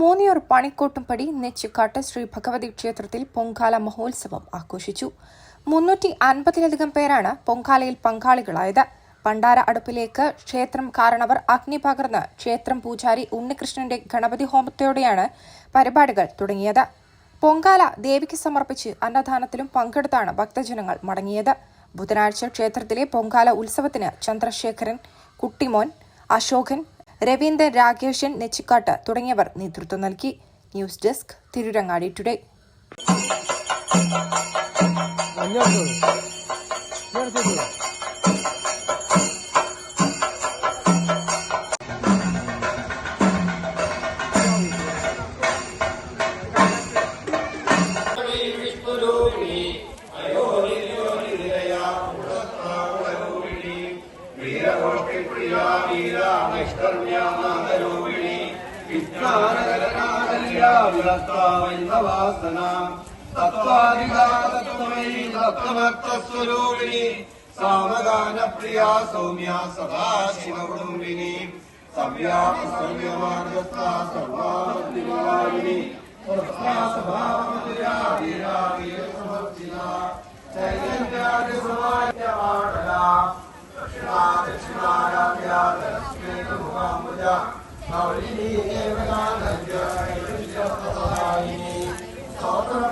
മൂന്നിയൂർ പണിക്കോട്ടുംപടി നെച്ചിക്കാട്ട് ശ്രീ ഭഗവതി ക്ഷേത്രത്തിൽ പൊങ്കാല മഹോത്സവം ആഘോഷിച്ചു. മുന്നൂറ്റി അൻപതിലധികം പേരാണ് പൊങ്കാലയിൽ പങ്കാളികളായത്. പണ്ടാര അടുപ്പിലേക്ക് ക്ഷേത്രം കാരണവർ അഗ്നി പകർന്ന് ക്ഷേത്രം പൂജാരി ഉണ്ണികൃഷ്ണന്റെ ഗണപതി ഹോമത്തോടെയാണ് പരിപാടികൾ തുടങ്ങിയത്. പൊങ്കാല ദേവിക്ക് സമർപ്പിച്ച് അന്നദാനത്തിലും പങ്കെടുത്താണ് ഭക്തജനങ്ങൾ മടങ്ങിയത്. ബുധനാഴ്ച ക്ഷേത്രത്തിലെ പൊങ്കാല ഉത്സവത്തിന് ചന്ദ്രശേഖരൻ കുട്ടിമോൻ അശോകൻ രവീന്ദ്രൻ രാകേഷൻ നെച്ചിക്കാട്ട് തുടങ്ങിയവർ നേതൃത്വം നൽകി. News desk Tirurangadi today. गोष्ठिप्रिया वीरा वैष्कर्म्या मातरूपिणी विष्णानगरकाकल्या विरक्ता वैन्दवासना तत्त्वादिका तत्त्वमयी तत्त्वमर्थस्वरूपिणी सामगानप्रिया सौम्या सदा शिवकुटुम्बिनी सव्यापसंयमार्गस्था सर्वादिवारिणी स्वस्ता स्वभावमतिरा वीरा वीरसमर्चिता चैतन्यादिसमायवा